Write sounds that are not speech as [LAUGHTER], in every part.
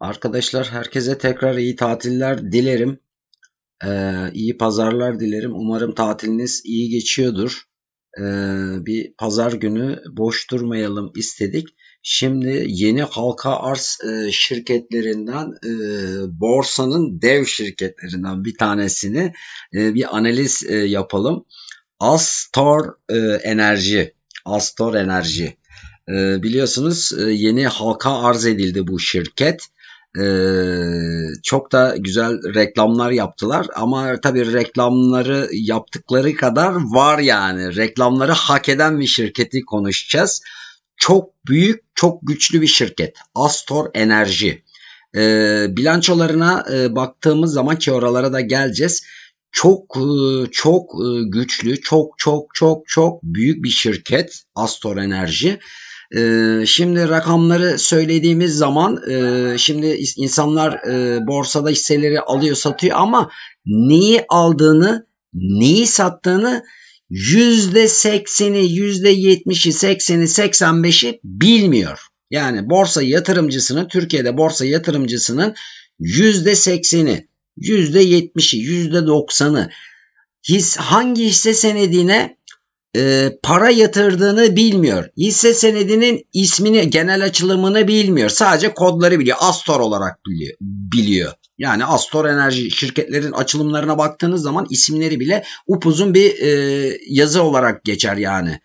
Arkadaşlar herkese tekrar iyi tatiller dilerim. Ee, iyi pazarlar dilerim. Umarım tatiliniz iyi geçiyordur. Ee, bir pazar günü boş durmayalım istedik. Şimdi yeni halka arz e, şirketlerinden e, borsanın dev şirketlerinden bir tanesini e, bir analiz e, yapalım. Astor e, Enerji. Astor Enerji. E, biliyorsunuz e, yeni halka arz edildi bu şirket. Ee, çok da güzel reklamlar yaptılar ama tabii reklamları yaptıkları kadar var yani reklamları hak eden bir şirketi konuşacağız. Çok büyük, çok güçlü bir şirket. Astor Enerji. Ee, bilançolarına e, baktığımız zaman ki oralara da geleceğiz. Çok e, çok e, güçlü, çok çok çok çok büyük bir şirket Astor Enerji. Ee, şimdi rakamları söylediğimiz zaman e, şimdi insanlar e, borsada hisseleri alıyor satıyor ama neyi aldığını neyi sattığını yüzde sekseni yüzde yetmişi sekseni seksen beşi bilmiyor. Yani borsa yatırımcısının Türkiye'de borsa yatırımcısının yüzde sekseni yüzde yetmişi yüzde doksanı his, hangi hisse senedine e, para yatırdığını bilmiyor. Hisse senedinin ismini, genel açılımını bilmiyor. Sadece kodları biliyor. Astor olarak biliyor. biliyor. Yani Astor Enerji şirketlerin açılımlarına baktığınız zaman isimleri bile upuzun bir e, yazı olarak geçer yani.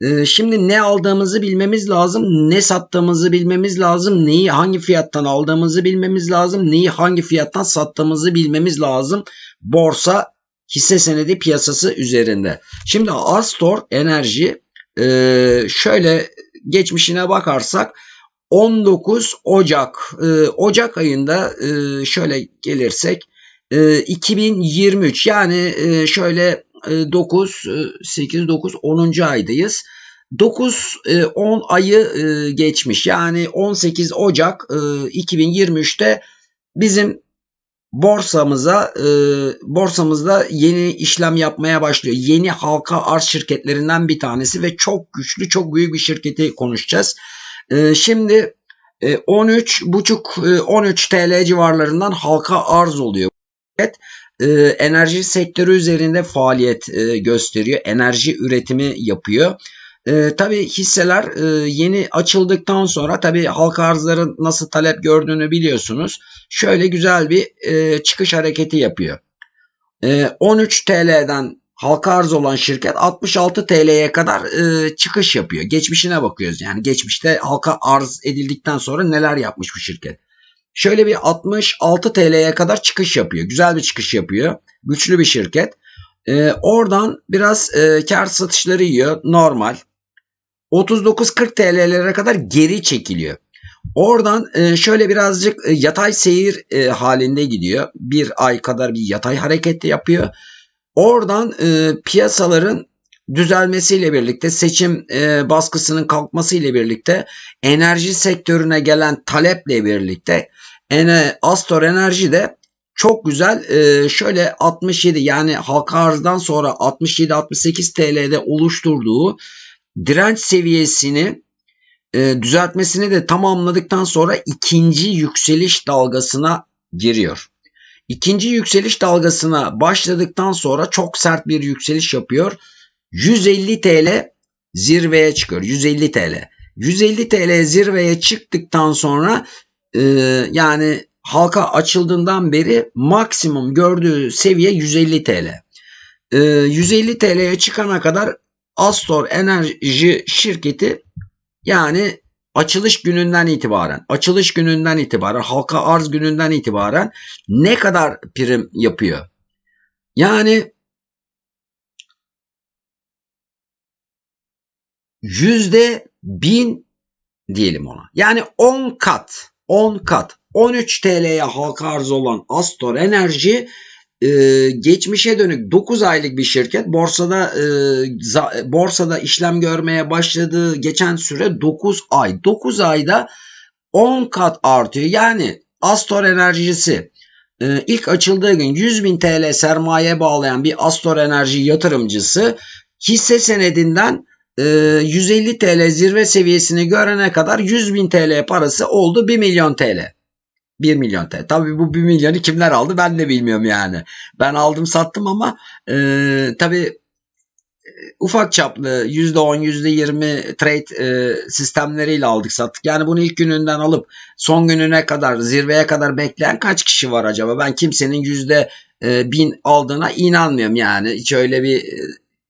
E, şimdi ne aldığımızı bilmemiz lazım, ne sattığımızı bilmemiz lazım, neyi hangi fiyattan aldığımızı bilmemiz lazım, neyi hangi fiyattan sattığımızı bilmemiz lazım. Borsa hisse senedi piyasası üzerinde. Şimdi Astor Enerji e, şöyle geçmişine bakarsak 19 Ocak e, Ocak ayında e, şöyle gelirsek 2023 yani şöyle 9 8 9 10. aydayız. 9 10 ayı geçmiş. Yani 18 Ocak 2023'te bizim borsamıza e, borsamızda yeni işlem yapmaya başlıyor. Yeni halka arz şirketlerinden bir tanesi ve çok güçlü, çok büyük bir şirketi konuşacağız. E, şimdi e, 13 buçuk 13 TL civarlarından halka arz oluyor. Evet, e, enerji sektörü üzerinde faaliyet e, gösteriyor. Enerji üretimi yapıyor. E, tabii hisseler e, yeni açıldıktan sonra tabii halka arzların nasıl talep gördüğünü biliyorsunuz. Şöyle güzel bir e, çıkış hareketi yapıyor. E, 13 TL'den halka arz olan şirket 66 TL'ye kadar e, çıkış yapıyor. Geçmişine bakıyoruz yani geçmişte halka arz edildikten sonra neler yapmış bu şirket. Şöyle bir 66 TL'ye kadar çıkış yapıyor. Güzel bir çıkış yapıyor. Güçlü bir şirket. E, oradan biraz e, kar satışları yiyor. Normal. 39-40 TL'lere kadar geri çekiliyor. Oradan e, şöyle birazcık e, yatay seyir e, halinde gidiyor. Bir ay kadar bir yatay hareket yapıyor. Oradan piyasaların düzelmesiyle birlikte seçim baskısının kalkmasıyla birlikte enerji sektörüne gelen taleple birlikte Astor Enerji de çok güzel şöyle 67 yani halka arzdan sonra 67-68 TL'de oluşturduğu direnç seviyesini e, düzeltmesini de tamamladıktan sonra ikinci yükseliş dalgasına giriyor. İkinci yükseliş dalgasına başladıktan sonra çok sert bir yükseliş yapıyor. 150 TL zirveye çıkıyor. 150 TL. 150 TL zirveye çıktıktan sonra e, yani halka açıldığından beri maksimum gördüğü seviye 150 TL. E, 150 TL'ye çıkana kadar Astor Enerji şirketi yani açılış gününden itibaren, açılış gününden itibaren, halka arz gününden itibaren ne kadar prim yapıyor? Yani yüzde bin diyelim ona. Yani 10 kat, 10 kat, 13 TL'ye halka arz olan Astor Enerji e, geçmişe dönük 9 aylık bir şirket borsada e, borsada işlem görmeye başladığı geçen süre 9 ay. 9 ayda 10 kat artıyor. Yani Astor Enerjisi e, ilk açıldığı gün 100 bin TL sermaye bağlayan bir Astor Enerji yatırımcısı hisse senedinden 150 e, TL zirve seviyesini görene kadar 100 bin TL parası oldu 1 milyon TL. 1 milyon TL. Tabii bu 1 milyonu kimler aldı ben de bilmiyorum yani. Ben aldım sattım ama e, tabii ufak çaplı %10 %20 trade e, sistemleriyle aldık sattık. Yani bunu ilk gününden alıp son gününe kadar zirveye kadar bekleyen kaç kişi var acaba? Ben kimsenin yüzde e, bin aldığına inanmıyorum yani. Hiç öyle bir e,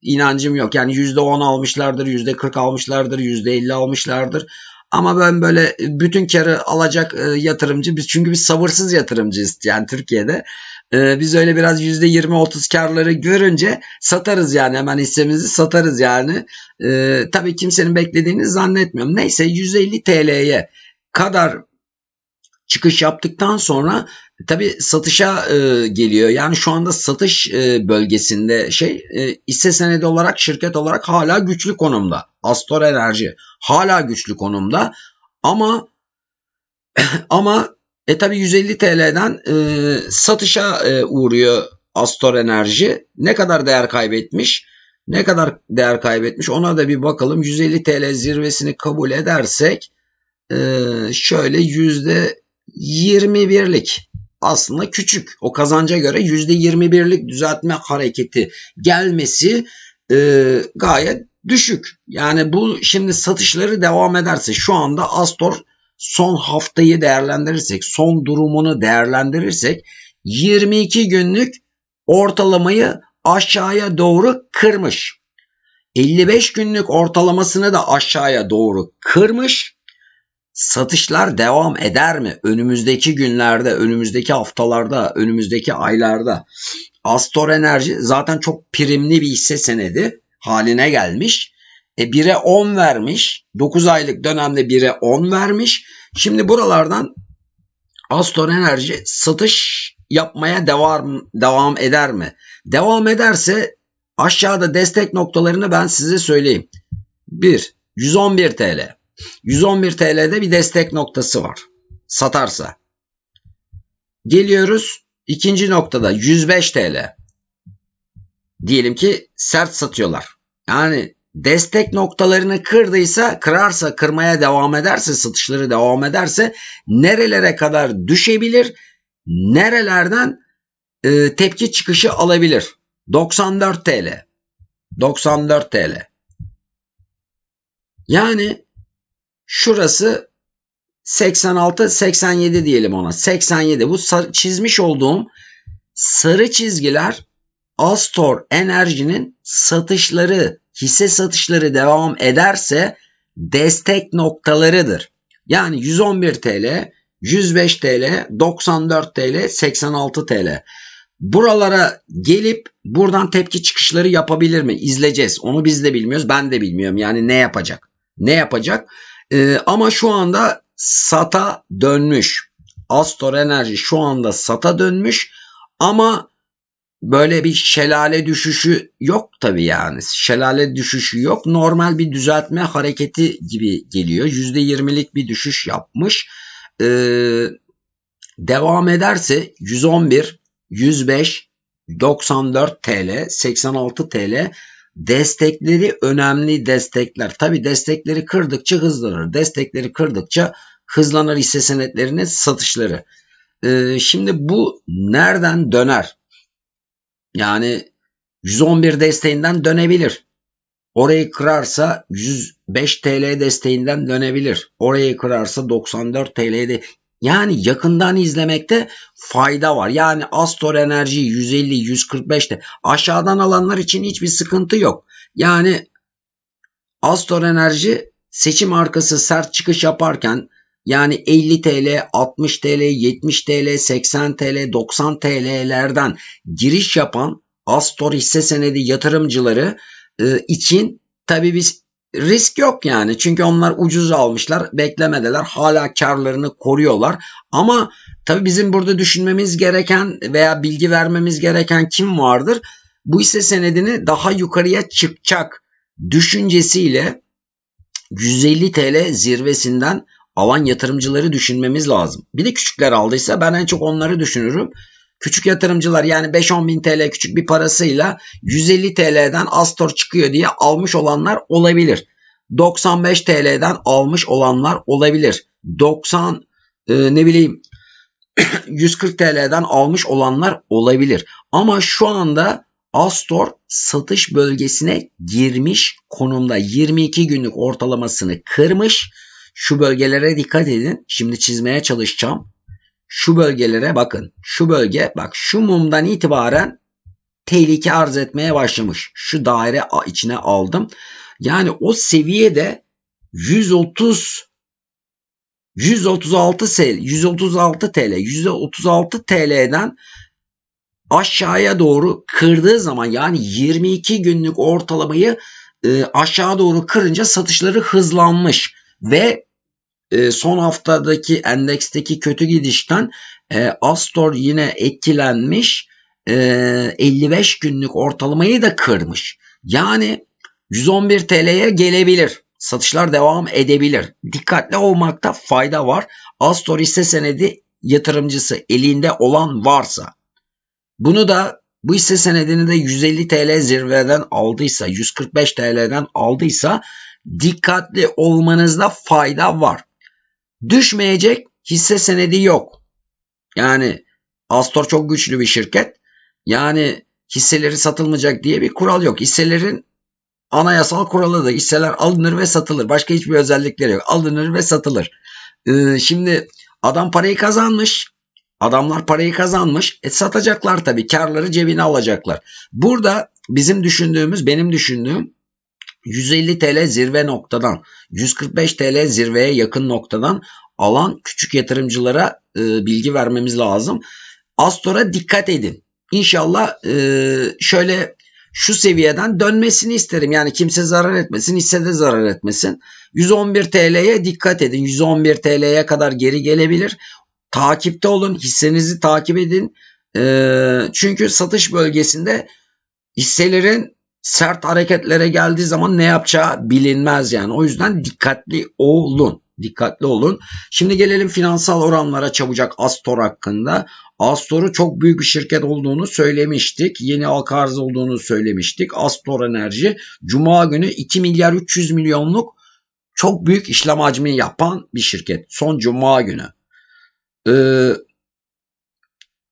inancım yok. Yani yüzde on almışlardır, yüzde kırk almışlardır, yüzde elli almışlardır. Ama ben böyle bütün karı alacak e, yatırımcı biz çünkü biz sabırsız yatırımcıyız yani Türkiye'de. E, biz öyle biraz %20-30 karları görünce satarız yani hemen hissemizi satarız yani. E, tabii kimsenin beklediğini zannetmiyorum. Neyse 150 TL'ye kadar çıkış yaptıktan sonra tabi satışa e, geliyor. Yani şu anda satış e, bölgesinde şey e, hisse senedi olarak şirket olarak hala güçlü konumda. Astor Enerji hala güçlü konumda ama [CLEARS THROAT] ama e tabi 150 TL'den e, satışa e, uğruyor Astor Enerji. Ne kadar değer kaybetmiş? Ne kadar değer kaybetmiş? Ona da bir bakalım. 150 TL zirvesini kabul edersek e, şöyle yüzde 21'lik aslında küçük. O kazanca göre %21'lik düzeltme hareketi gelmesi e, gayet düşük. Yani bu şimdi satışları devam ederse şu anda Astor son haftayı değerlendirirsek, son durumunu değerlendirirsek 22 günlük ortalamayı aşağıya doğru kırmış. 55 günlük ortalamasını da aşağıya doğru kırmış. Satışlar devam eder mi? Önümüzdeki günlerde, önümüzdeki haftalarda, önümüzdeki aylarda. Astor Enerji zaten çok primli bir hisse senedi haline gelmiş. E 1'e 10 vermiş. 9 aylık dönemde 1'e 10 vermiş. Şimdi buralardan Astor Enerji satış yapmaya devam devam eder mi? Devam ederse aşağıda destek noktalarını ben size söyleyeyim. 1. 111 TL. 111 TL'de bir destek noktası var. Satarsa. Geliyoruz ikinci noktada 105 TL. Diyelim ki sert satıyorlar. Yani destek noktalarını kırdıysa, kırarsa, kırmaya devam ederse, satışları devam ederse nerelere kadar düşebilir? Nerelerden e, tepki çıkışı alabilir? 94 TL. 94 TL. Yani şurası 86 87 diyelim ona. 87 bu çizmiş olduğum sarı çizgiler Astor Enerji'nin satışları, hisse satışları devam ederse destek noktalarıdır. Yani 111 TL, 105 TL, 94 TL, 86 TL. Buralara gelip buradan tepki çıkışları yapabilir mi? İzleyeceğiz. Onu biz de bilmiyoruz. Ben de bilmiyorum. Yani ne yapacak? Ne yapacak? Ee, ama şu anda SATA dönmüş. Astor Enerji şu anda SATA dönmüş. Ama böyle bir şelale düşüşü yok tabi yani. Şelale düşüşü yok. Normal bir düzeltme hareketi gibi geliyor. %20'lik bir düşüş yapmış. Ee, devam ederse 111, 105, 94 TL, 86 TL destekleri önemli destekler. Tabi destekleri kırdıkça hızlanır. Destekleri kırdıkça hızlanır hisse senetlerinin satışları. Ee, şimdi bu nereden döner? Yani 111 desteğinden dönebilir. Orayı kırarsa 105 TL desteğinden dönebilir. Orayı kırarsa 94 TL'de yani yakından izlemekte fayda var. Yani Astor Enerji 150 145'te aşağıdan alanlar için hiçbir sıkıntı yok. Yani Astor Enerji seçim arkası sert çıkış yaparken yani 50 TL, 60 TL, 70 TL, 80 TL, 90 TL'lerden giriş yapan Astor hisse senedi yatırımcıları e, için tabi biz risk yok yani. Çünkü onlar ucuz almışlar, beklemedeler. Hala karlarını koruyorlar. Ama tabi bizim burada düşünmemiz gereken veya bilgi vermemiz gereken kim vardır? Bu hisse senedini daha yukarıya çıkacak düşüncesiyle 150 TL zirvesinden alan yatırımcıları düşünmemiz lazım. Bir de küçükler aldıysa ben en çok onları düşünürüm. Küçük yatırımcılar yani 5-10 bin TL küçük bir parasıyla 150 TL'den Astor çıkıyor diye almış olanlar olabilir. 95 TL'den almış olanlar olabilir. 90 e, ne bileyim [CLEARS THROAT] 140 TL'den almış olanlar olabilir. Ama şu anda Astor satış bölgesine girmiş konumda 22 günlük ortalamasını kırmış. Şu bölgelere dikkat edin. Şimdi çizmeye çalışacağım. Şu bölgelere bakın. Şu bölge bak şu mumdan itibaren tehlike arz etmeye başlamış. Şu daire içine aldım. Yani o seviyede 130 136 TL, 136 TL, 136 TL'den aşağıya doğru kırdığı zaman yani 22 günlük ortalamayı e, aşağı doğru kırınca satışları hızlanmış ve e, son haftadaki endeksteki kötü gidişten e, Astor yine etkilenmiş e, 55 günlük ortalamayı da kırmış. Yani 111 TL'ye gelebilir. Satışlar devam edebilir. Dikkatli olmakta fayda var. Astor hisse senedi yatırımcısı elinde olan varsa bunu da bu hisse senedini de 150 TL zirveden aldıysa 145 TL'den aldıysa dikkatli olmanızda fayda var. Düşmeyecek hisse senedi yok. Yani Astor çok güçlü bir şirket. Yani hisseleri satılmayacak diye bir kural yok. Hisselerin anayasal kuralı da hisseler alınır ve satılır. Başka hiçbir özellikleri yok. Alınır ve satılır. Ee, şimdi adam parayı kazanmış. Adamlar parayı kazanmış. E satacaklar tabii. Karları cebine alacaklar. Burada bizim düşündüğümüz, benim düşündüğüm 150 TL zirve noktadan, 145 TL zirveye yakın noktadan alan küçük yatırımcılara e, bilgi vermemiz lazım. Astor'a dikkat edin. İnşallah e, şöyle şu seviyeden dönmesini isterim. Yani kimse zarar etmesin, hisse de zarar etmesin. 111 TL'ye dikkat edin. 111 TL'ye kadar geri gelebilir. Takipte olun, hissenizi takip edin. E, çünkü satış bölgesinde hisselerin sert hareketlere geldiği zaman ne yapacağı bilinmez yani. O yüzden dikkatli olun. Dikkatli olun. Şimdi gelelim finansal oranlara çabucak Astor hakkında. Astor'u çok büyük bir şirket olduğunu söylemiştik. Yeni halka arz olduğunu söylemiştik. Astor Enerji Cuma günü 2 milyar 300 milyonluk çok büyük işlem hacmi yapan bir şirket. Son Cuma günü. Ee,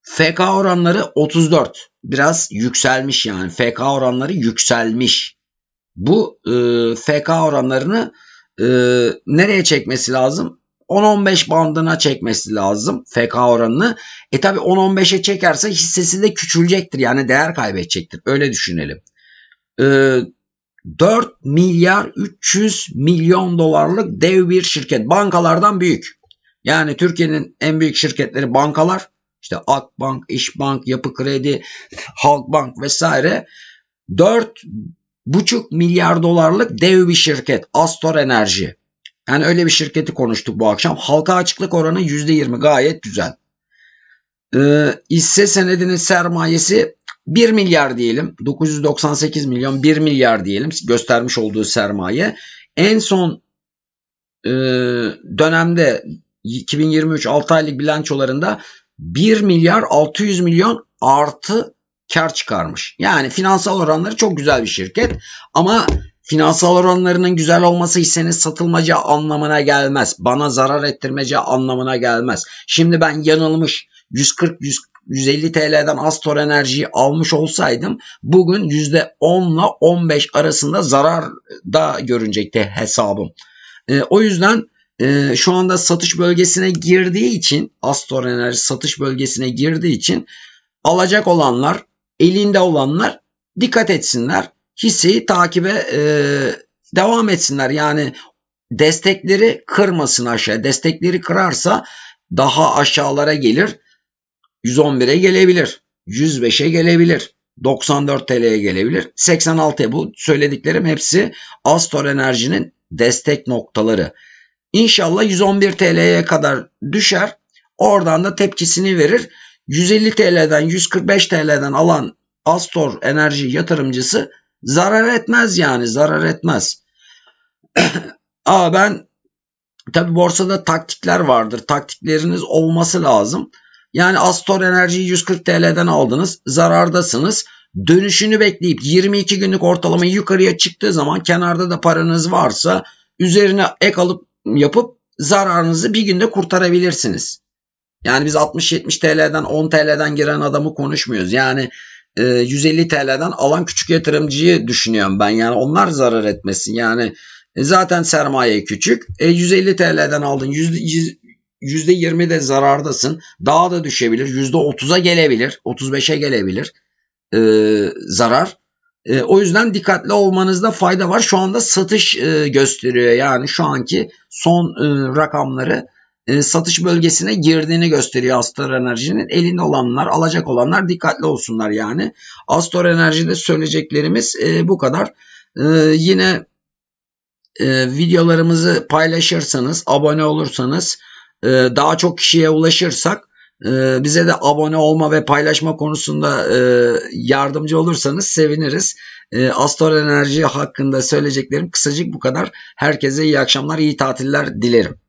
FK oranları 34. Biraz yükselmiş yani. FK oranları yükselmiş. Bu e, FK oranlarını e, nereye çekmesi lazım? 10-15 bandına çekmesi lazım FK oranını. E tabi 10-15'e çekerse hissesi de küçülecektir. Yani değer kaybedecektir. Öyle düşünelim. E, 4 milyar 300 milyon dolarlık dev bir şirket. Bankalardan büyük. Yani Türkiye'nin en büyük şirketleri bankalar. İşte Akbank, İşbank, Yapı Kredi, Halkbank vesaire. 4,5 milyar dolarlık dev bir şirket. Astor Enerji. Yani öyle bir şirketi konuştuk bu akşam. Halka açıklık oranı %20 gayet güzel. Ee, hisse senedinin sermayesi 1 milyar diyelim. 998 milyon 1 milyar diyelim göstermiş olduğu sermaye. En son e, dönemde 2023 6 aylık bilançolarında 1 milyar 600 milyon artı kar çıkarmış. Yani finansal oranları çok güzel bir şirket ama finansal oranlarının güzel olması hissenin satılmaca anlamına gelmez. Bana zarar ettirmece anlamına gelmez. Şimdi ben yanılmış 140 100 150 TL'den Astor Enerji'yi almış olsaydım bugün %10 ile 15 arasında zarar da görünecekti hesabım. E, o yüzden e, şu anda satış bölgesine girdiği için Astor Enerji satış bölgesine girdiği için alacak olanlar elinde olanlar dikkat etsinler. Hisseyi takibe e, devam etsinler. Yani destekleri kırmasın aşağı. Destekleri kırarsa daha aşağılara gelir. 111'e gelebilir. 105'e gelebilir. 94 TL'ye gelebilir. 86'ya bu söylediklerim hepsi Astor Enerji'nin destek noktaları. İnşallah 111 TL'ye kadar düşer. Oradan da tepkisini verir. 150 TL'den 145 TL'den alan Astor enerji yatırımcısı zarar etmez yani zarar etmez. [CLEARS THROAT] Aa ben tabi borsada taktikler vardır. Taktikleriniz olması lazım. Yani Astor enerjiyi 140 TL'den aldınız. Zarardasınız. Dönüşünü bekleyip 22 günlük ortalamayı yukarıya çıktığı zaman kenarda da paranız varsa üzerine ek alıp yapıp zararınızı bir günde kurtarabilirsiniz. Yani biz 60-70 TL'den 10 TL'den giren adamı konuşmuyoruz. Yani e, 150 TL'den alan küçük yatırımcıyı düşünüyorum ben. Yani onlar zarar etmesin. Yani e, zaten sermaye küçük. E, 150 TL'den aldın. %20 de zarardasın. Daha da düşebilir. %30'a gelebilir. 35'e gelebilir e, zarar. E, o yüzden dikkatli olmanızda fayda var. Şu anda satış e, gösteriyor. Yani şu anki son e, rakamları e, satış bölgesine girdiğini gösteriyor Astor Enerji'nin. Elinde olanlar, alacak olanlar dikkatli olsunlar yani. Astor Enerji'de söyleyeceklerimiz e, bu kadar. E, yine e, videolarımızı paylaşırsanız, abone olursanız, e, daha çok kişiye ulaşırsak e, bize de abone olma ve paylaşma konusunda e, yardımcı olursanız seviniriz. E, Enerji hakkında söyleyeceklerim kısacık bu kadar. Herkese iyi akşamlar, iyi tatiller dilerim.